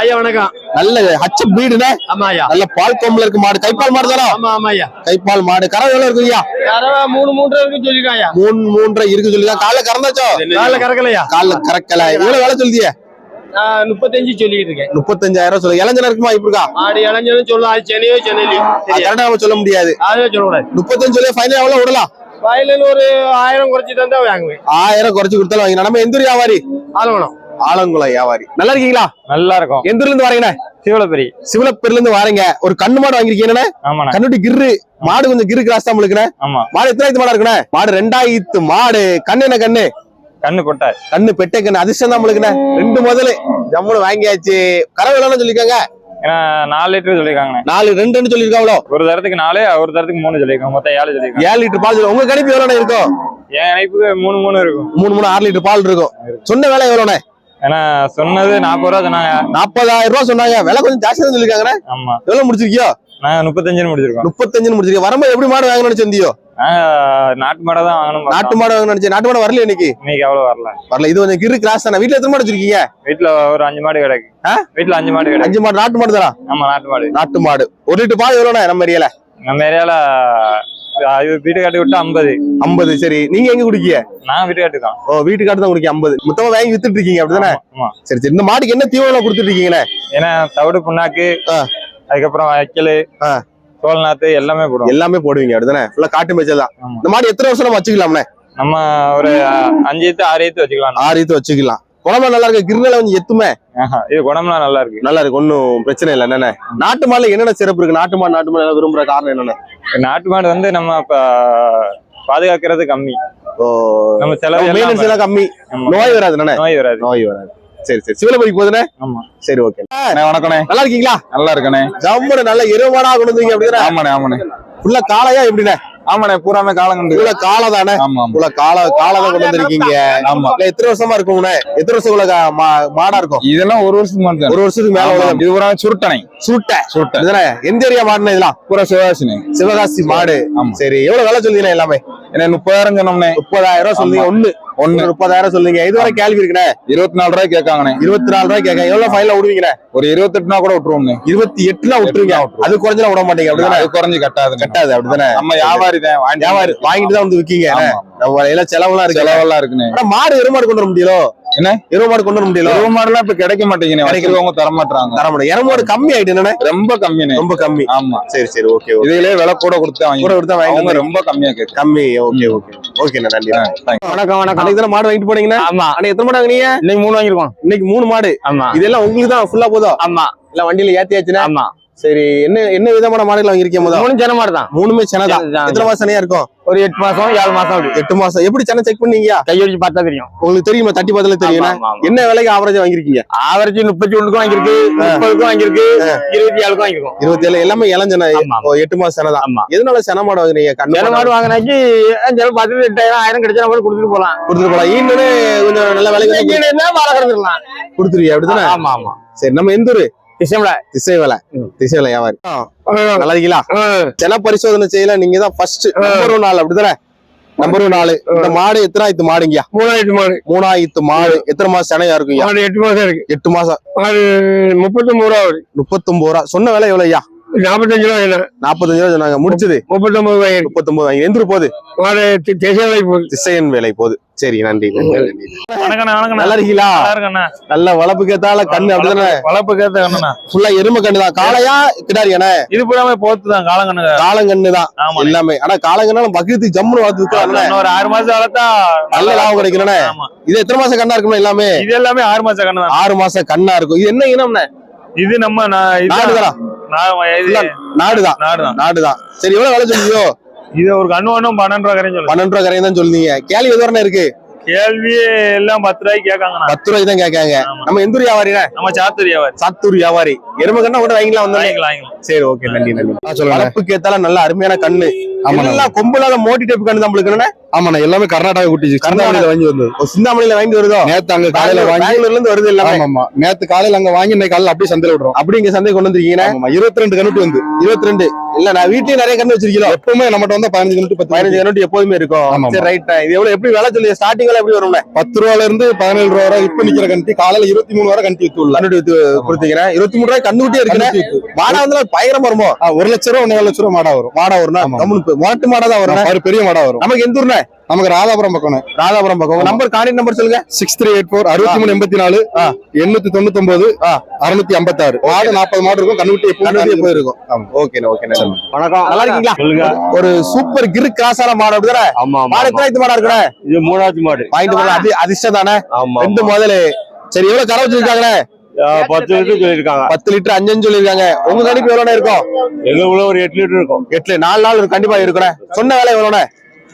ஐயா வணக்கம். நல்ல ஹச்ச பீடுனே. ஆமா ஐயா. நல்ல பால் கொம்புல இருக்கு மாடு. கைப்பால் மாடு தானோ? ஆமா ஆமா ஐயா. கைப்பால் மாடு. கறவை எவ்வளவு இருக்கு ஐயா? யாரோ மூணு மூன்று வரைக்கும் சொல்லிருக்கான் ஐயா. மூணு மூன்றரை இருக்கு சொல்லிதான் காலைல கறந்தாச்சோ? காலைல கறக்கலையா? காலைல கறக்கல. இவ்வளவு வேலை சொல்லிய நான் முப்பத்தஞ்சு சொல்லிட்டு இருக்கேன். முப்பத்தஞ்சாயிரம் சொல்லு இளஞ்சனா இருக்குமா இப்ப இருக்கா? ஆடு இளைஞரும் சொல்லலாம் அது சென்னையோ சென்னையிலயோ. சொல்ல முடியாது. சொல்லக்கூடாது முப்பத்தஞ்சு சொல்லி ஃபைனல் எவ்வளவு விடலாம்? வயலில் ஒரு ஆயிரம் குறைச்சி தந்தா வாங்குவேன். ஆயிரம் குறைச்சு கொடுத்தாலும் வாங்கினா நம்ம எந்த வியாபாரி? ஆலவனம் ஆலங்குளம் வியாபாரி. நல்லா இருக்கீங்களா நல்லா இருக்கும் எந்த ஊர்ல இருந்து வரீங்கண்ணே சிவலப்பரி சிவலப்பேர்ல இருந்து வாரீங்க. ஒரு கண்ணு மாடு வாங்கிருக்கீங்கண்ணே கண்ணுட்டி கிரு மாடு கொஞ்சம் கிரு கிராஸ் தான் ஆமா. மாடு எத்தனாயிரத்து மாடா இருக்குண்ணே? மாடு ரெண்டாயிரத்து மாடு. கண்ணு என்ன கண்ணு? கண்ணு கொட்டை. கண்ணு பெட்டை கண்ணு. அதிர்ஷ்டம் தான் நம்மளுக்குண்ணே ரெண்டு முதல்ல ஜம்முன்னு வாங்கியாச்சு. எவ்வளவு சொல்லிருக்காங்க ஏன்னா நாலு லிட்டர் சொல்லியிருக்காங்கண்ணே. நாலு ரெண்டு ரெண்டு சொல்லிருக்காங்களோ ஒரு தரத்துக்கு நாலு ஒரு தரத்துக்கு மூணு சொல்லியிருக்காங்க. மொத்தம் ஏழு சொல்லியிருக்காங்க. ஏழு லிட்டர் பால். உங்க கணிப்பு எவ்வளவு இருக்கும்? என் இணைப்புக்கு மூணு மூணு இருக்கும். மூணு மூணு ஆறு லிட்டர் பால் இருக்கும். சொன்ன விலை எவ்வளவுண்ணே ஏன்னா சொன்னது நாற்பது ரூபா சொன்னாங்க. நாற்பதாயிரம் ரூபாய் சொன்னாங்க. விலை கொஞ்சம் ஜாஸ்தி தான் சொல்லிருக்காங்கண்ணே ஆமா. எவ்வளவு முடிச்சிருக்கியோ? நாங்க முப்பத்தஞ்சுன்னு முடிச்சிருக்கோம். முப்பத்தஞ்சுன்னு முடிச்சிருக்கீங்க வரும்போது எப்படி மாடு வாங்கணும்னு சொந்தியோ நாட்டு மாடை தான் வாங்கணும் நாட்டு. மாடு வாங்கணும்னு நினைச்சேன் நாட்டு மாடு வரல இன்னைக்கு? இன்னைக்கு அவ்வளவு வரல. வரல. இது கொஞ்சம் கிரு கிராஸ் தானே. வீட்டுல எத்தனை மாடு வச்சிருக்கீங்க? வீட்டுல ஒரு அஞ்சு மாடு கிடக்கு? வீட்டுல அஞ்சு மாடு கிடக்கு. அஞ்சு மாடு நாட்டு மாடு தானா? ஆமா நாட்டு மாடு. நாட்டு மாடு. ஒரு லிட்டர் பால் எவ்வளோண்ணே நம்ம ஏரியால? நம்ம ஏரியால இது வீட்டு ஐம்பது. ஐம்பது சரி. நீங்க எங்க குடிக்கீங்க நான் வீட்டு காட்டு தான். ஓ வீட்டுக்காட்டு தான் குடிக்க ஐம்பது. மொத்தமா வாங்கி வித்துட்டு இருக்கீங்க அப்படிதானே? சரி சரி. இந்த மாடுக்கு என்ன தீவனம் கொடுத்துட்டு இருக்கீங்கண்ணே? ஏன்னா தவிடு புண்ணாக்கு. அதுக்கப்புறம் வைக்கல் ஆ. தோல் நாத்து எல்லாமே போடுவோம். எல்லாமே போடுவீங்க அப்படிதானே? ஃபுல்லா காட்டு மேய்ச்சல் தான். இந்த மாடு எத்தனை வருஷம் நம்ம வச்சுக்கலாம்ண்ணே? நம்ம ஒரு அஞ்சு ஈத்து ஆறு ஈத்து வச்சுக்கலாம். ஆறு வச்சுக்கலாம். குழம்பு நல்லா இருக்கு? கிருநெல கொஞ்சம் எத்துமே? இது குடம்புலாம் நல்லா இருக்கு. நல்லா இருக்கு. ஒன்னும் பிரச்சனை இல்லை என்னண்ணே? நாட்டு மாடுல என்னென்ன சிறப்பு இருக்கு? நாட்டு மாடு நாட்டு மாடு விரும்புற காரணம் என்னண்ணே? நாட்டு மாடு வந்து நம்ம இப்ப பாதுகாக்கிறது கம்மி. ஓ நம்ம செலவு மெயின்டெனன்ஸ் எல்லாம் கம்மி. நோய் வராது நோய் வராது. நோய் வராது. சரி சரி. சிவலபதிக்கு போகுதுண்ணே ஆமா. சரி ஓகே. வணக்கண்ணே. நல்லா இருக்கீங்களா? நல்லா இருக்கண்ணே. ஜம்முன்னு நல்ல எருமாடா கொண்டு வந்தீங்க அப்படிதானே? ஆமாண்ணே ஆமாண்ணே. ஃபுல்லா காளையா எப்படிண்ணே? ஆமாண்ணே பூராமே காலங்கண்டு. இவ்வளவு காளை தானே இவ்வளவு காளை காளை தான் கொண்டு வந்திருக்கீங்க ஆமா. இல்ல எத்தனை வருஷமா இருக்குங்கண்ணே? எத்தனை வருஷம் மா- மாடா இருக்கும்? இதெல்லாம் ஒரு வருஷத்துக்கு மாதிரி ஒரு வருஷத்துக்கு மேல இது பூரா சுருட்டனை. சுருட்டை. சுருட்டை. இதுதானே? எந்த ஏரியா மாடுனா இதெல்லாம்? பூரா சிவகாசினே சிவகாசி மாடு. ஆமா. சரி எவ்வளவு வேலை சொல்லுங்க எல்லாமே? என்ன முப்பதாயிரம் சொன்னோம்னே முப்பதாயிரம் ரூபாய் சொல்லுங்க ஒண்ணு. ஒரு முப்பதாயிரம் சொல்லுங்க. இதுவரை கேள்வி இருக்குண்ணே. இருபத்தி நாலு ரூபாய் கேட்காங்கண்ணே. இருபத்தி நாலு ரூபாய் கேட்க எவ்வளவு ஃபைனல விடுவீங்கண்ணே? ஒரு இருபத்தெட்டுனா கூட விட்டுருவோம்னே இருபத்தி எட்டுனா விட்டுருவீங்க. விட்டுருவோம். அது குறைஞ்சா விட மாட்டீங்க. அப்படிதானே? அது குறைஞ்சு கட்டாதுங்க. கட்டாது. அப்படிதானே? நம்ம வியாபாரி தான். வியாபாரி வாங்கிட்டு தான் வந்து ஆமா. நம்ம எல்லாம் இருக்கு செலவெல்லாம் இருக்குண்ணே. மாடு எருமாடு கொண்டு வர முடியல? என்ன? எருமாடு கொண்டு வர முடியல. இருபது மாடுலாம் இப்ப கிடைக்க மாட்டேங்குண்ணே கிடைக்க வச்சிருக்கவங்க தர மாட்டாங்க தர முடியும் எருமாடு கம்மி ஆயிட்டு ரொம்ப கம்மிண்ணே ரொம்ப கம்மி. ஆமா. சரி சரி ஓகே இதுலயே விலை கூட கொடுத்து வாங்கி கூட கொடுத்தா வாங்கி ரொம்ப கம்மியா கேட்கு கம்மி ஓகே ஓகே. ஓகே நன்றி வணக்கம் வணக்கம். அன்னைக்கு தானே மாடு வாங்கிட்டு போனீங்கன்னா ஆமா. அன்னைக்கு எத்தனை மாடு வாங்கினீங்க? இன்னைக்கு மூணு வாங்கிருக்கோம் இன்னைக்கு மூணு மாடு. ஆமா. இதெல்லாம் உங்களுக்கு தான் ஃபுல்லா போதும்? ஆமா. இல்ல வண்டியில ஏத்தியாச்சுன்னா ஆமா. சரி என்ன என்ன விதமான மாடுகள் வாங்கிருக்கீங்க முதல்ல? மூணு ஜன மாதிரி தான். மூணுமே செனதான் செனதான். எத்தனை மாசம் சனையா இருக்கும்? ஒரு எட்டு மாசம் ஏழு மாசம் அப்படி. எட்டு மாசம். எப்படி சென்னை செக் பண்ணீங்க? கையொழிச்சு பார்த்தா தெரியும். உங்களுக்கு தெரியுமா? தட்டி பார்த்தாலே தெரியும். என்ன விலைக்கு ஆவரேஜா வாங்கிருக்கீங்க ஆவரேஜ் முப்பத்தி ஒண்ணுக்கும் வாங்கியிருக்கு முப்பதுக்கும் வாங்கியிருக்கு இருபத்தி ஏழுக்கும் வாங்கிருக்கோம் இருபத்தி ஏழு எல்லாமே இளஞ்சனை எட்டு மாசம் செனதான் ஆமா. எதனால சென மாடு வாங்குறீங்க ஜன மாடு வாங்கினாக்கி ஜன பார்த்துட்டு எட்டாயிரம் ஆயிரம் கிடைச்சா கூட கொடுத்துட்டு போலாம் கொடுத்துட்டு போலாம் ஈன்னு கொஞ்சம் நல்ல விலைக்கு வாழை கிடந்துடலாம் கொடுத்துருவியா? அப்படிதானே ஆமா ஆமா. சரி நம்ம எந்த ஊரு? டிசம்பர்ல திசை வேலை ம். திசை வேலை வியாபாரி. நல்லா இருக்கீங்களா சென பரிசோதனை செய்யல நீங்க தான் ஃபர்ஸ்ட் நம்பர் ஒன் ஆள் அப்படிதானே நம்பர் ஒன் ஆளு. இந்த மாடு எத்தனாயிரத்து மாடுங்கயா மூணாயிரத்து மாடு. மூணாயிரத்து மாடு. எத்தனை மாசம் செனையா இருக்குங்க எட்டு மாசம் இருக்கு. எட்டு மாசம். மாடு முப்பத்தொன்பது ரூபா ரூபா. சொன்ன விலை எவ்வளவு ஐயா? நாற்பத்தஞ்சு ரூபா என்ன நாற்பத்தஞ்சு ரூபா சொன்னாங்க. முடிச்சது. முப்பத்தொன்பது ரூபாய் முப்பத்தொன்பது வாங்கி எந்திரு போகுது. மாடு தேசிய போகுது. திசையன் வேலை போகுது. சரி நன்றி நல்லா இருக்கீங்களா? நல்லா வளர்ப்பு கேத்தால கண்ணு அப்படிதானே? வளர்ப்பு கேத்த கண்ணுண்ணா ஃபுல்லா எருமை கண்ணு தான் காளையா கிடாரியானே இது பூராமே போத்து தான் காலங்கண்ணுங்க. காலங்கண்ணு தான் ஆமா எல்லாமே. ஆனா காலங்கண்ணாலும் பக்ரீத்துக்கு ஜம்முன்னு வளர்த்துக்கலாம் இன்னும் ஒரு ஆறு மாசம் வளர்த்தா நல்ல லாபம் கிடைக்கணும்னே. ஆமா. இது எத்தனை மாசம் கண்ணா இருக்குமே எல்லாமே? இது எல்லாமே ஆறு மாசம் கண்ணு தான் ஆறு மாசம் கண்ணா இருக்கும். இது என்ன இனம்னே இது நம்ம நான் நாடுதானா நாடுதான். நாடுதான். நாடுதான். சரி எவ்வளவு விலை சொல்லியோ இது ஒரு கண்ணு ஒண்ணும் பன்னெண்டு ரூபா கரையும் சொல்லு பன்னெண்டு ரூபா கரையும் தான் சொல்லுவீங்க. கேள்வி எது இருக்கு? கேள்வி எல்லாம் பத்து ரூபாய்க்கு கேட்காங்கண்ணா பத்து ரூபாய் தான் கேட்காங்க. ஆமா. நம்ம எந்த ஊர் வியாபாரினா நம்ம சாத்தூர் வியாபாரி. சாத்தூர் வியாபாரி. எருமை கண்ணா கூட வாங்கிக்கலாம் வந்தோம். வாங்கிக்கலாம் சரி ஓகே நன்றி நன்றி. சொல்லுங்க. வளர்ப்புக்கு ஏத்தால நல்ல அருமையான கண்ணு. ஆமாண்ணா. எல்லாம் கொம்புலால மோட்டி டைப் கண்ணு தான் நம்மளுக்கு என்னண்ணே? ஆமாண்ணா எல்லாமே கர்நாடகா குட்டி கர்நாடகால வாங்கி வந்தது. சிந்தாமணியில வாங்கிட்டு வருதோ? நேத்து அங்க காலையில வாங்கி பெங்களூர்ல இருந்து வருது எல்லாமே. ஆமாமா நேத்து காலையில அங்க வாங்கி இன்னைக்கு காலையில அப்படியே சந்தையில விடுறோம். அப்படி இங்க சந்தை கொண்டு வந்திருக்கீங்க இருபத்தி ரெண்டு கணுட்டு வந்து. இருபத்தி ரெண்டு இல்ல நான் வீட்லயும் நிறைய கண்ணு வச்சிருக்கீங்களோ எப்பவுமே நம்மகிட்ட வந்து பதினஞ்சு கணுட்டு பத்து பதினஞ்சு கணுட்டு. கண்ணு எப்போதுமே இருக்கும். சரி ரைட் இது எவ்வளவு எப்படி விலை சொல்லி ஸ்டார்டிங் எப்படி வரும்ல பத்து ரூபால இருந்து பதினேழு ரூபா வரை இப்ப நிக்கிற கண்டி காலையில இருபத்தி மூணு வரை கண்டி வித்து உள்ள. கண்ணு வித்து கொடுத்தீங்கன்னா இருபத்தி மூணு ரூபாய் கண்ணு குட்டியே இருக்குண்ணே. மாடா வந்து பயங்கரமா வருமோ? ஒரு லட்சம் ரூபா ஒன்னே லட்சம் ரூபா மாடா வரும். மாடா ஆமா. கம்முனு மாட்டு மாடா தான் வரும் பெரிய மாடா வரும். நமக்கு எந்த ஊர்ண்ணே? நமக்கு ராதாபுரம் பக்கம். ராதாபுரம் பக்கம். நம்பர் கான்டாக்ட் நம்பர் சொல்லுங்க. சிக்ஸ் த்ரீ எயிட் ஃபோர் அறுபத்தி மூணு எண்பத்தி நாலு. எண்ணூத்தி தொண்ணூத்தி ஒன்பது. அறுநூத்தி ஐம்பத்தாறு. மாடு நாற்பது மாடு இருக்கும் கண்ணுக்குட்டி கண்ணு எப்பவும் எப்போ ஓகேண்ணே வணக்கம். நல்லா இருக்கீங்களா? சொல்லுங்க. ஒரு சூப்பர் கிரு கிராஸான மாடு அப்படிதானே? ஆமா ஆமா மாடு எத்தனை மாடா இருக்குண்ணே? இது மூணாவது மாடு. வாங்கிட்டு போல அதி அதிர்ஷ்டம் தானே ஆமா ரெண்டு முதல்ல சரி எவ்வளவு கரை வச்சிருக்காங்களே பத்து லிட்டர் சொல்லியிருக்காங்க. பத்து லிட்டர் அஞ்சுன்னு சொல்லிருக்காங்க உங்க கணிப்பு எவ்வளவு இருக்கும்? எங்க உள்ள ஒரு எட்டு லிட்டர் இருக்கும். எட்டு நாலு நாள் கண்டிப்பா இருக்கணும் சொன்ன வேலை எவ்வளோண்ணே?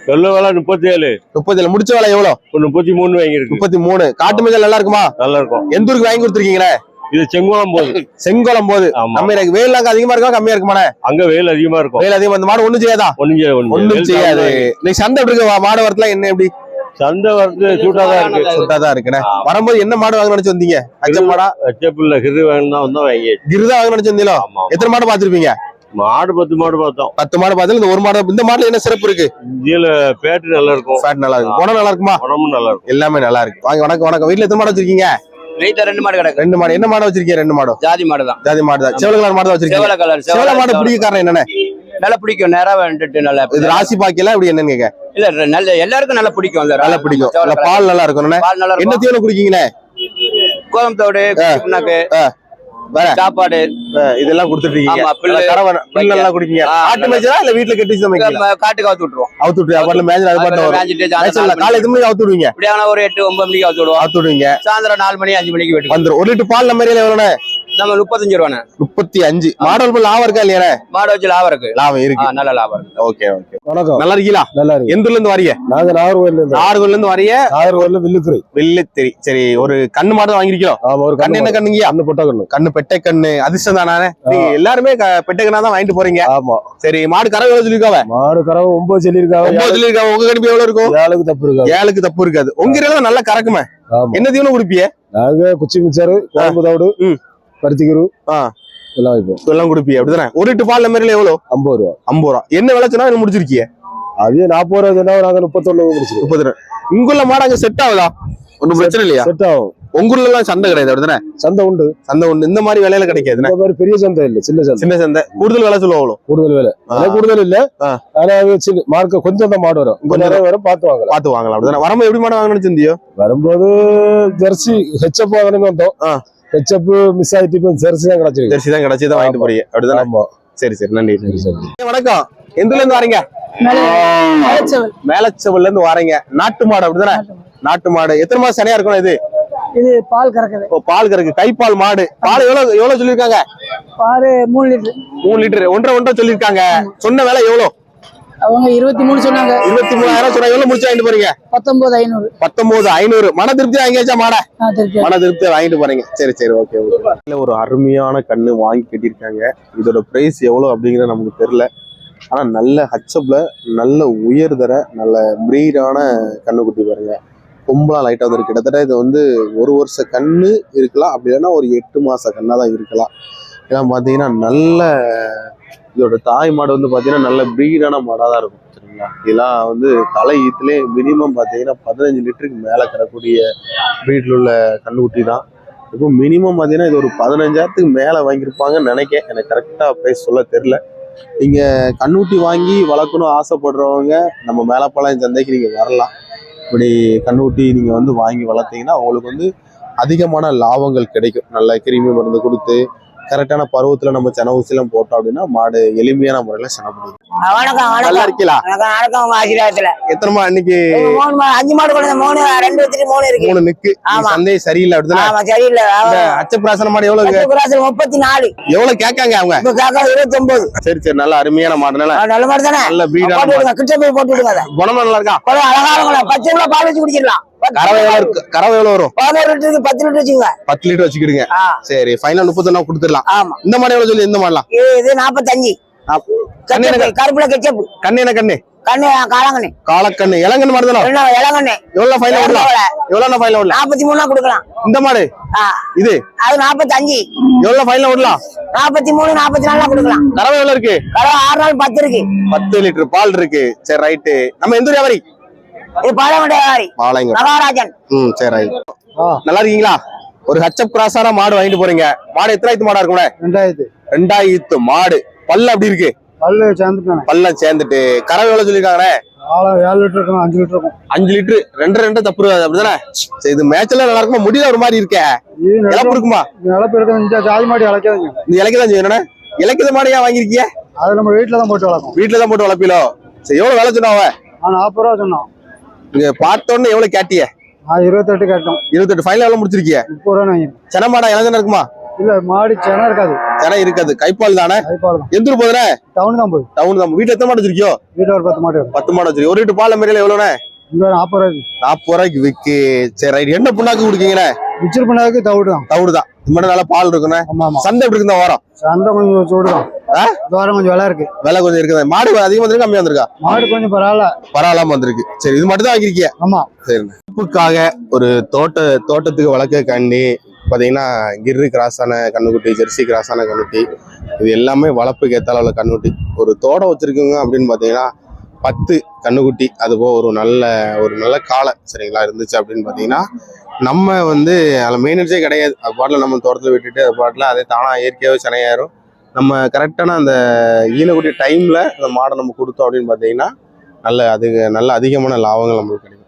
வேலை? முப்பத்தி ஏழு முப்பதுல முடிச்ச வேலை எவ்வளவு முப்பத்தி மூணு வாங்கியிருக்கு. முப்பத்தி மூணு. காட்டு மஞ்சள் நல்லா இருக்குமா நல்லா இருக்கும் எந்த ஊருக்கு வாங்கி கொடுத்துருக்கீங்களே? இது செங்குளம் போகுது. செங்கோலம் போது ஆமா. நம்ம எனக்கு வெயில் அங்க அதிகமா இருக்கா? கம்மியா இருக்குமாண்ணே? அங்க வெயில் அதிகமா இருக்கும். வெயில் அதிகமா இந்த மாடு ஒண்ணும் செய்யாதா? ஒண்ணும் செய்ய ஒண்ணும் ஒண்ணும் செய்யாது. நீ சந்தை எப்படி இருக்கு? மாடு வரத்துல என்ன எப்படி? சந்தை வந்து சூட்டா தான் இருக்கு. சுட்டாதான் இருக்குண்ணே. ஆ. வரும்போது என்ன மாடு வாங்க நினைச்சு வந்தீங்க? அச்ச மாடா? வச்சப்பில்ல கிரு தான் வந்தா வாங்கி வாங்க நினைச்சு வந்தீங்களோ? எத்தனை மாடு பாத்திருப்பீங்க மாடு பத்து மாடு பார்த்தோம். பத்து மாடு பார்த்து இந்த ஒரு மாடு இந்த மாடுல என்ன சிறப்பு இருக்கு? இதுல பேட்டு நல்லா இருக்கும் ஃபேட் நல்லா இருக்கு குணம் நல்லா இருக்குமா உடம்பு நல்லா இருக்கும் எல்லாமே நல்லா இருக்கு வாங்க வணக்கம் வணக்கம். வீட்டுல எத்தனை மாடு வச்சிருக்கீங்க? வீட்டுல ரெண்டு மாடு கிடக்கு. ரெண்டு மாடு. என்ன மாடு வச்சிருக்கீங்க? ரெண்டு மாடும் ஜாதி மாடு தான் ஜாதி மாடு தான். செவல கலர் மாடு தான் வச்சிருக்கீங்க. செவல கலர் செவல மாடு பிடிக்க காரணம் என்னண்ணே நல்லா பிடிக்கும். நேரா வந்துட்டு நல்லா இது ராசி பாக்கியெல்லாம் இப்படி என்னன்னு இல்ல நல்ல எல்லாருக்கும் நல்லா பிடிக்கும் நல்லா பிடிக்கும். பால் நல்லா இருக்கணும்ண்ணே பால் நல்லா என்ன இருக்கும். தீவனம் குடிக்கீங்கண்ணே கோதம் தோடு புண்ணாக்கு சாப்பாடு இதெல்லாம் கொடுத்துட்டு இருக்கீங்க ஆமா பில்லு நல்லா கறவை பில்லு நல்லா குடிக்கீங்க ஆட்டு. மேய்ச்சலா இல்ல வீட்டுல கட்டி காட்டுக்கு அவுத்து விட்டுருவோம். அவுத்து விட்டு மேய்ச்சல் அது பாட்டு காலை எத்தனை மணிக்கு அவுத்து விடுவீங்க? இப்படியான ஒரு எட்டு ஒன்பது மணிக்கு அவுத்து விடுவோம். அவுத்து விடுவீங்க. சாயந்தரம் நாலு மணி அஞ்சு மணிக்கு வந்துரும். ஒரு லிட்டர் பால் நம்ம எவ்வளோண்ணே? நம்ம முப்பத்தஞ்சு ரூபாண்ணே. முப்பத்தி அஞ்சு. மாடல் லாபம் இருக்கா இல்லையாண்ணே? மாடு வச்சு லாபம் இருக்கு. லாபம் இருக்கு. நல்ல லாபம் இருக்கு. Okay okay. வணக்கம். நல்லா இருக்கீங்களா? நல்லா இருக்கு. எந்த இருந்து வரீங்க? நாங்க நாகர்கோயில இருந்து. நாகர்கோயில்ல இருந்து வரீங்க. நாகர்கோயில வில்லுத்துறை. வெள்ளத்திரி சரி ஒரு கண்ணு மாடு தான் வாங்கிருக்கோம் ஆமா ஒரு கண்ணு என்ன கண்ணுங்கயா கண்ணு பொட்ட கண்ணு கண்ணு பெட்டை கண்ணு அதிர்ஷ்டம் தானே நீங்க எல்லாருமே க- பெட்டை கண்ணா தான் வாங்கிட்டு போறீங்க. ஆமா. சரி மாடு கறவை எவ்வளவு சொல்லிருக்காவ மாடு கறவை ஒன்பது சொல்லியிருக்காங்க ஒன்பது சொல்லிருக்காவ உங்க கணிப்பு எவ்வளவு இருக்கும்? ஏழுக்கு தப்பு இருக்காது. ஏழுக்கு தப்பு இருக்காது. உங்க நல்லா கறக்குமே. என்ன தீவனம் குடிப்பிய நாங்க குச்சி மிச்சாரு குழம்பு தவிடு. பருத்திக்குரு ஆ. எல்லாம் வைப்போம். எல்லாம் குடிப்பிய அப்படிதானே? ஒரு லிட்டர் பால் மாதிரி எவ்வளவு ஐம்பது ரூபா. ஐம்பது ரூபா. என்ன விலை சொன்னா முடிச்சிருக்கீங்க அதே நாற்பது ரூபா சொன்னா நாங்க முப்பத்தொன்னு முடிச்சிருக்கோம் முப்பது ரூபா உங்குள்ள மாடு அங்க செட் ஆகுதா? ஒன்றும் பிரச்சனை இல்லையா? செட் ஆகும். உங்க ஊர்ல எல்லாம் சந்தை கிடையாது அப்படிதானே? சந்தை உண்டு. சந்தை ஒண்ணு இந்த மாதிரி விலையில இந்த மாதிரி பெரிய சந்தை இல்ல சின்ன சந்தை. சின்ன சந்தை. கூடுதல் விலை சொல்லுவோம் கூடுதல் விலை. கூடுதல் இல்ல. ஆனா சின்ன மார்க்க கொஞ்சம் தான் மாடு வரும். கொஞ்சம் நிறைய வரும் பார்த்து வாங்கலாம். பார்த்து வாங்கலாம் அப்படிதானே? வரம்பு எப்படி மாடு வாங்கணும்னு சிந்தியோ வரும்போது ஜெர்சி ஹெச்எப் வாங்கணும்னு வந்தோம். ஹெச்எப் மிஸ் ஆயிட்டு இப்போ ஜெர்சி தான் கிடைச்சிருக்கு. ஜெர்சி தான் கிடைச்சி தான் வாங்கிட்டு போறீங்க. அப்படிதானே? ஆமா. சரி சரி நன்றி வணக்கம். எந்த இருந்து வரீங்க மலைச்சவல். மேலச்சவல்ல இருந்து வரீங்க. நாட்டு மாடு அப்படிதானே? நாட்டு மாடு. எத்தனை மாசம் சனியா இருக்கணும் இது? இது பால் கறக்குது. ஓ, பால் கறக்கு. கைப்பால் மாடு. பால் எவ்வளவு எவ்வளவு சொல்லிருக்காங்க பாரு மூணு லிட்டர். மூணு லிட்டர். ஒன்றரை ஒன்றரை சொல்லிருக்காங்க சொன்ன விலை எவ்வளவு அவங்க இருபத்தி மூணு சொன்னாங்க. இருபத்தி மூணாயிரம் சொன்னா எவ்வளவு முடிச்சு வாங்கிட்டு போறீங்க? பத்தொன்பது ஐநூறு. பத்தொன்பது ஐநூறு. மன திருப்தி வாங்கியாச்சா மாட? மன திருப்தி வாங்கிட்டு போறீங்க. சரி சரி ஓகே ஓகே. ஒரு அருமையான கண்ணு வாங்கி கட்டியிருக்காங்க. இதோட பிரைஸ் எவ்வளவு அப்படிங்கிறது நமக்கு தெரியல. ஆனா நல்ல ஹச்சப்ல நல்ல உயர்தர நல்ல பிரீடான கண்ணுக்குட்டி பாருங்க. கொம்பலாம் லைட்டா வந்து கிட்டத்தட்ட இது வந்து ஒரு வருஷ கண்ணு இருக்கலாம். அப்படி இல்லைன்னா ஒரு எட்டு மாச கண்ணா தான் இருக்கலாம். ஏன்னா பாத்தீங்கன்னா நல்ல இதோட தாய் மாடு வந்து பார்த்தீங்கன்னா நல்ல பிரீடான மாடாக தான் இருக்கும் சரிங்களா? இதெல்லாம் வந்து தலை ஈத்துலேயே மினிமம் பார்த்தீங்கன்னா பதினஞ்சு லிட்டருக்கு மேலே கறக்கூடிய பிரீட்ல உள்ள கண்ணுக்குட்டி தான். இப்போ மினிமம் பார்த்தீங்கன்னா இது ஒரு பதினஞ்சாயிரத்துக்கு மேலே வாங்கியிருப்பாங்கன்னு நினைக்கேன். எனக்கு கரெக்டாக ப்ரைஸ் சொல்ல தெரில நீங்கள் கண்ணுக்குட்டி வாங்கி வளர்க்கணும் ஆசைப்படுறவங்க நம்ம மேலப்பாளையம் சந்தைக்கு நீங்கள் வரலாம். இப்படி கண்ணுக்குட்டி நீங்கள் வந்து வாங்கி வளர்த்தீங்கன்னா அவங்களுக்கு வந்து அதிகமான லாபங்கள் கிடைக்கும். நல்ல கிருமி மருந்து கொடுத்து கரெக்டான பருவத்தில் நம்ம சென ஊசிலாம் போட்டோம் அப்படின்னா மாடு எளிமையான முறையில் சென முடியும் வணக்கம் நல்லா வணக்கம் ஆசீர்வாதத்துல. எத்தனை மா இன்னைக்கு? ஒரு மூணு மா- அஞ்சு மாடு கொண்டு மூணு ரெண்டு வச்சுட்டு மூணு இருக்கு. மூணு நிக்கு. ஆமா. சந்தை சரியில்லை அப்படிதானே? ஆமா சரியில்லை. அச்சப்பிராசன மாடு எவ்வளவு முப்பத்தி நாலு எவ்வளவு கேட்காங்க அவங்க? இப்ப காக்கா இருபத்தி ஒன்பது சரி சரி. நல்ல அருமையான மாடு நல்ல நல்ல மாடு தானே நல்ல போட்டு மாடு. விடுங்க கிட்ட போய் போட்டு விடுங்க குணமா நல்லா இருக்கா? அழகா இருக்கும் பச்சை பால் வச்சு குடிச்சிடலாம். கறவை எவ்வளவு கறவை எவ்வளவு வரும்? பதினோரு லிட்டருக்கு பத்து லிட்டர் வச்சுக்கோங்க. பத்து லிட்டர் வச்சுக்கிடுங்க. சரி ஃபைனல் முப்பத்தொன்னா கொடுத்துடலாம். ஆமா. இந்த மாடு எவ்வளவு சொல்லி இந்த மாடலாம் இது நாற்பத்தஞ்சு கருப்புல கெச்சப்பு. கண்ணு என்ன கண்ணு? கண்ணு காளாங்கண்ணு. காலக்கண்ணு இளங்கண்ணு மாடு தானே? இளங்கண்ணு. எவ்வளவு ஃபைனல் விடலாம் எவ்வளவு ஃபைனல் விடலாம் நாற்பத்தி மூணா கொடுக்கலாம். இந்த மாடு இது? அது நாற்பத்தி அஞ்சு எவ்வளவு ஃபைனல் விடலாம் நாற்பத்தி மூணு நாற்பத்தி நாலுல கொடுக்கலாம். கறவை எவ்வளவு இருக்கு? கடை ஆறு நாள் பத்து இருக்கு. பத்து லிட்டர் பால் இருக்கு. சரி ரைட்டு நம்ம எந்த வியாபாரி? இது பாளையங்க மகாராஜன். ம் சரி நல்லா இருக்கீங்களா ஒரு ஹச்சப் கிராஸான மாடு வாங்கிட்டு போறீங்க. மாடு எத்தனாயிரத்து மாடா இருக்கும்ல? ரெண்டாயிரத்து. ரெண்டாயிரத்து மாடு. பல்ல அப்படி இருக்கு? பல்லு சேர்ந்துட்டானே. பல்லம் சேர்ந்துட்டு. கறவை எவ்வளவு சொல்லிருக்காங்கண்ணே ஆளா ஏழு லிட்டர் இருக்கும் அஞ்சு லிட்டர் இருக்கும். அஞ்சு லிட்டர். ரெண்டு ரெண்டு தப்பு இருக்காது அப்படிதானே? சரி இது மேட்ச்ல நல்லா இருக்குமா? முடியல ஒரு மாதிரி இருக்கே. இழப்பு இருக்குமா? ஜாதி மாடி அழைக்காதீங்க நீ இலக்கதான் செய்யணும் இலக்கித மாடு ஏன் வாங்கிருக்கிய அது நம்ம வீட்டில் தான் போட்டு வளர்ப்போம். வீட்டுல தான் போட்டு வளர்ப்பீலோ சரி எவ்வளவு வேலை சொன்னாவ நாற்பது ரூபா சொன்னோம். இங்க பார்த்த உடனே எவ்வளவு கேட்டிய? இருபத்தெட்டு கேட்டோம். இருபத்தெட்டு. ஃபைனல் எவ்வளவு முடிச்சிருக்கிய முப்பது ரூபா வாங்கிடும் சென மாடா இளஞ்சன இருக்குமா? இல்ல மாடி சென இருக்காது. சென இருக்காது. கைப்பால் தானே? கைப்பால் தான். எந்த போதுனே டவுன் தான் போய் டவுன் தான். வீட்டுல எத்தனை மாடு வச்சிருக்கியோ? வீட்டில் ஒரு பத்து மாடி பத்து மாடு வச்சிருக்கோம் ஒரு லிட்டர் பால் முறையில எவ்வளவுண்ணே? இங்க நாற்பது ரூபாய்க்கு. நாற்பது ரூபாய்க்கு விக்கு. சரி ரைட் என்ன புண்ணாக்கு குடிக்கீங்கண்ணே? மிச்சர் பண்ணாதுக்கு தவிடு தான் தவிடு தான் இது மட்டும் நல்லா பால் இருக்குண்ணே. சந்தை எப்படி இருக்கு வாரம் சந்தை கொஞ்சம் சூடு தான் ஆ? தூரம் கொஞ்சம் விலை இருக்கு. விலை கொஞ்சம் இருக்குது மாடு அதிகமா வந்திருக்கா கம்மியா வந்திருக்கா? மாடு கொஞ்சம் பரவாயில்ல. பரவாயில்லாம வந்திருக்கு. சரி இது மட்டும் தான் வாங்கிருக்கீங்க ஆமா. சரிண்ணே. உப்புக்காக ஒரு தோட்ட தோட்டத்துக்கு வளர்க்க கண்ணி பார்த்தீங்கன்னா கிர்ரு கிராஸான கண்ணுக்குட்டி ஜெர்சி கிராஸான கண்ணுக்குட்டி இது எல்லாமே வளர்ப்புக்கு ஏற்ற அளவில் கண்ணுக்குட்டி. ஒரு தோட்டம் வச்சிருக்குங்க அப்படின்னு பார்த்தீங்கன்னா பத்து கண்ணுக்குட்டி அதுபோக ஒரு நல்ல ஒரு நல்ல காலை சரிங்களா இருந்துச்சு அப்படின்னு பார்த்தீங்கன்னா நம்ம வந்து அதில் மெயினன்ஸே கிடையாது. அது பாட்டில் நம்ம தோட்டத்தில் விட்டுட்டு அது பாட்டில் அதே தானாக இயற்கையாகவே சனையாயிரும். நம்ம கரெக்டான அந்த ஈனக்குட்டி டைமில் அந்த மாடை நம்ம கொடுத்தோம் அப்படின்னு பார்த்தீங்கன்னா நல்ல அது நல்ல அதிகமான லாபங்கள் நம்மளுக்கு கிடைக்கும்.